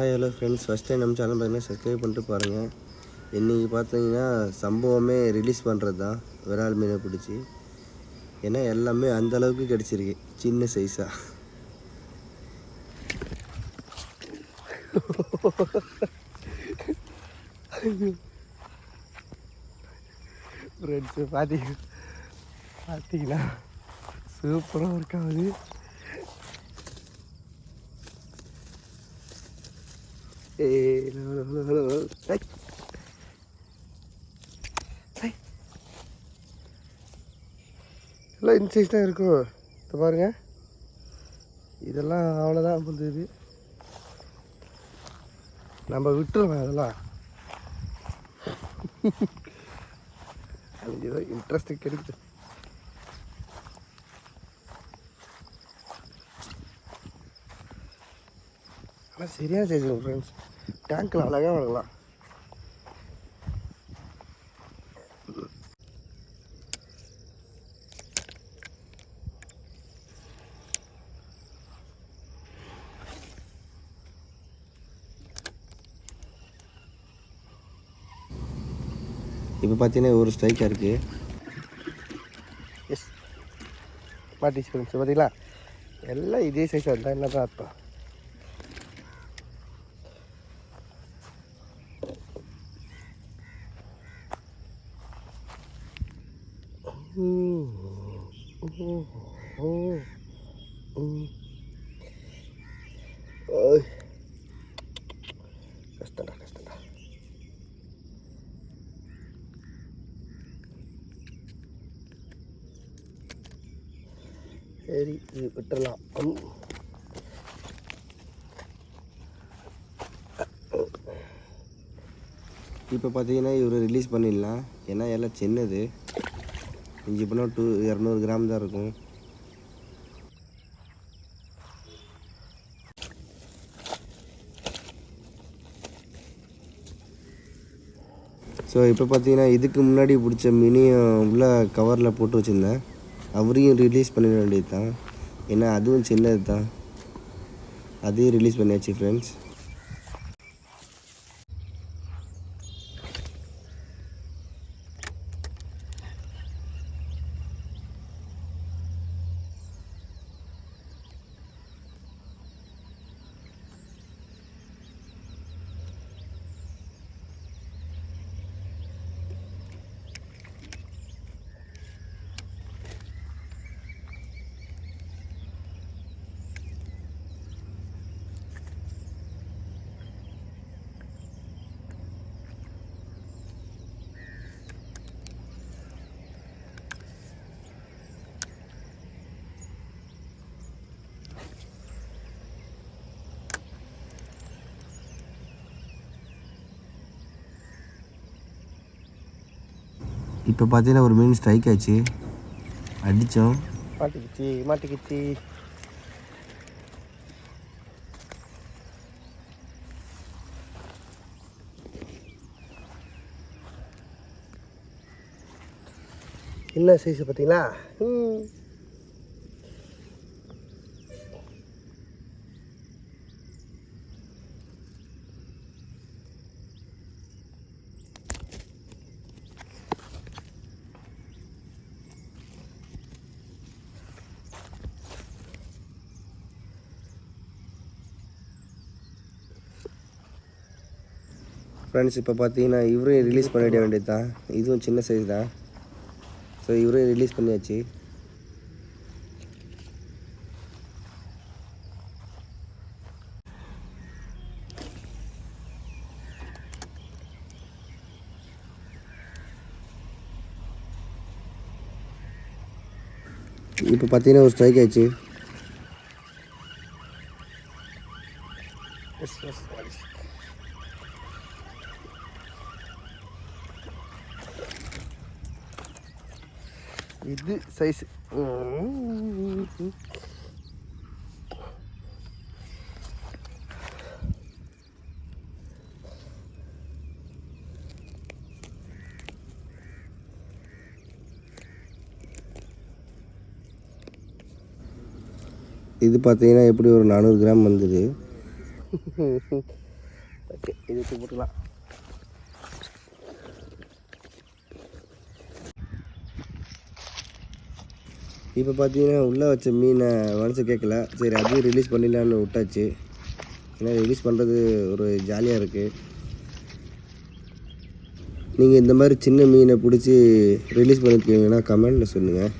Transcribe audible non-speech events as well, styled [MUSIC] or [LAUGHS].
Hi hello friends first time நம்ம channel பார்த்தீங்கன்னா subscribe பண்ணிட்டு பாருங்கள் இன்றைக்கி பார்த்தீங்கன்னா சம்பவமே ரிலீஸ் பண்ணுறது தான் விரால் மீனை பிடிச்சி. ஏன்னா எல்லாமே அந்த அளவுக்கு கிடச்சிருக்கு. சின்ன சைஸாக ஃப்ரெண்ட்ஸு பார்த்தீங்க பார்த்தீங்கன்னா சூப்பராக ஒர்க் எல்லாம் இன்சைஸ் தான் இருக்கும். இப்போ பாருங்கள் இதெல்லாம் அவ்வளோதான் புரிஞ்சுது நம்ம விட்டுருவோம் அதெல்லாம். [LAUGHS] அதுக்கு ஏதோ இன்ட்ரெஸ்ட் கிடைக்குது. ஆனால் சரியான சைஸ் ஃப்ரெண்ட்ஸ் டேங்க்கில் அழகாக வளர்க்கலாம். இப்போ பார்த்தீங்கன்னா ஒரு ஸ்ட்ரைக்காக இருக்குது எஸ் மாட்டிச்சு ஃப்ரெண்ட்ஸ் பார்த்தீங்களா எல்லாம் இதே சைஸாக இருந்தால் என்ன தான் அர்த்தம்? ஓய் கஷ்டம்டா கஷ்டம்டா சரி இது விட்டுறலாம் இப்போ பார்த்தீங்கன்னா இவர் ரிலீஸ் பண்ணிடலாம். ஏன்னா எல்லாம் சின்னது. இஞ்சி பண்ணால் டூ இரநூறு கிராம் தான் இருக்கும். ஸோ இப்போ பார்த்தீங்கன்னா இதுக்கு முன்னாடி பிடிச்ச மினியும் உள்ள கவரில் போட்டு வச்சுருந்தேன். அவரையும் ரிலீஸ் பண்ணிட வேண்டியது தான் ஏன்னா அதுவும் சின்னது தான் அதையும் ரிலீஸ் பண்ணியாச்சு ஃப்ரெண்ட்ஸ் இப்போ பார்த்தீங்கன்னா ஒரு மீன் ஸ்ட்ரைக் ஆச்சு. அடித்தோம் மாட்டிக்கிச்சு மாட்டிக்கிச்சு. என்ன சைஸ் பார்த்தீங்களா ம். ஃப்ரெண்ட்ஸ் இப்போ பார்த்தீங்கன்னா இவரையும் ரிலீஸ் பண்ணிட வேண்டியது தான் இதுவும் சின்ன சைஸ் தான். ஸோ இவரையும் ரிலீஸ் பண்ணியாச்சு. இப்போ பார்த்தீங்கன்னா ஒரு ஸ்ட்ரைக் ஆயிடுச்சு. இது சைஸ் இது பார்த்தீங்கன்னா எப்படி ஒரு நானூறு கிராம் வந்தது. ஓகே இது தூக்கி போட்டுக்கலாம். இப்போ பார்த்தீங்கன்னா உள்ளே வச்ச மீனை மனசு கேட்கல. சரி அதையும் ரிலீஸ் பண்ணிடலான்னு விட்டாச்சு. ஏன்னா ரிலீஸ் பண்ணுறது ஒரு ஜாலியாக இருக்குது நீங்கள் இந்த மாதிரி சின்ன மீனை பிடிச்சி ரிலீஸ் பண்ணியிருக்கீங்கன்னா கமெண்டில் சொல்லுங்கள்